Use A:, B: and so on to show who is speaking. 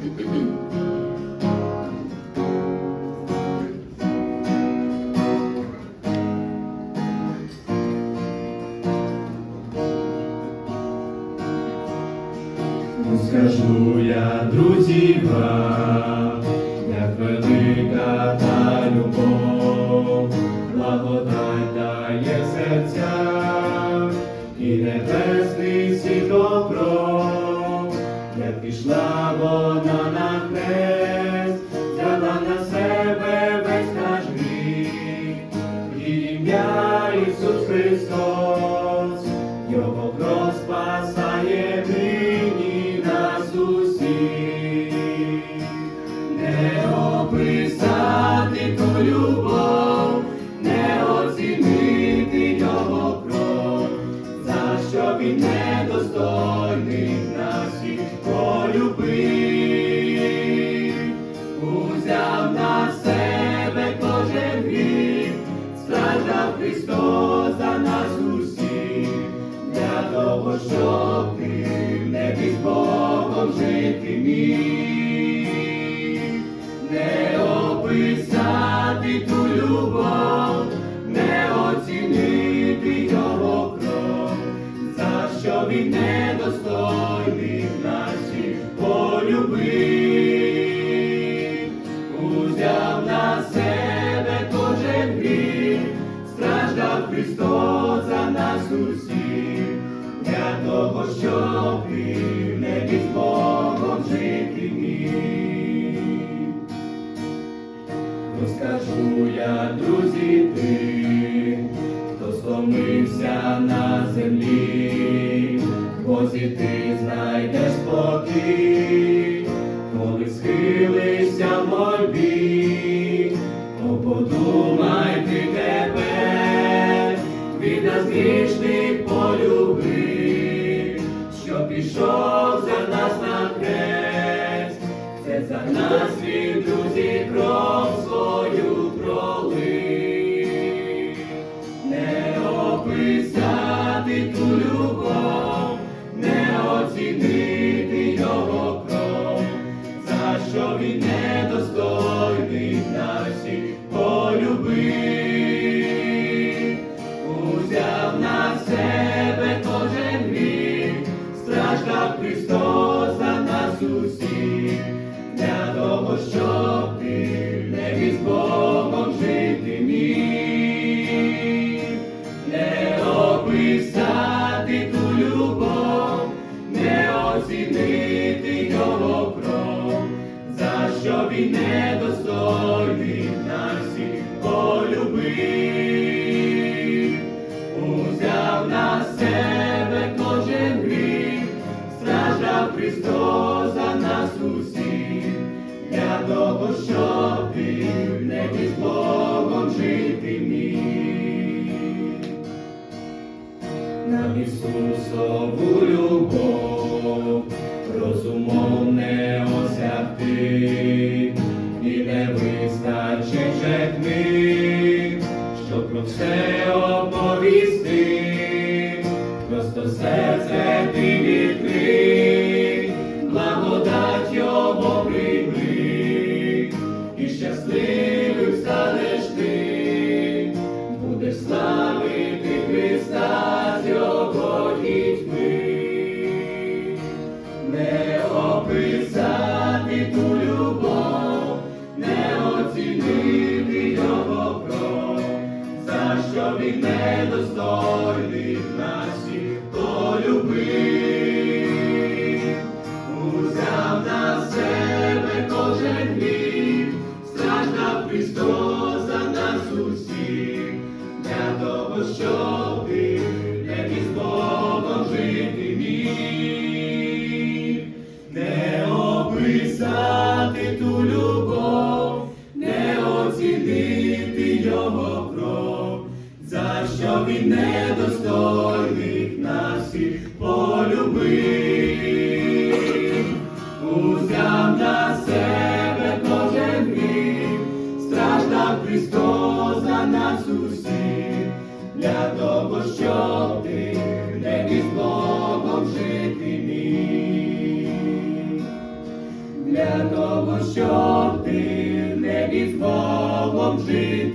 A: Скажу я, друзі, вам, як велика як пішла вона на хрест, взяла на себе весь наш гріх, і ім'я Ісус Христос, Христос за нас усіх, для того, щоб ти в небі з Богом жити міг. Не описати ту любов, не оцінити його кров, за що він недостойний нас всіх полюбив. Узяв Христос за нас усіх, для того, щоб ти в небі з Богом жити міг. Розкажу я, друзі, ти, хто стомився на землі, нас друзі, кров свою пролив. Не оцінити його кров, за що він недостойний нас всіх полюбив. Узяв на себе кожен гріх, страждав Христос за нас усіх, для того, щоб ти в небі з Богом жити Нам Ісусову любов, розумом не осягти, за що недостойний нас всіх. Узяв на себе кожен гріх, страждав Христос нас усіх, для того, щоб ти в небі Богом жити міг. Не описати ту він недостойних нас всіх полюбив. Узяв на себе кожен гріх, страждав Христос за нас усіх, для того, щоб ти в небі з Богом жити міг. для того, щоб ти в небі з Богом жити.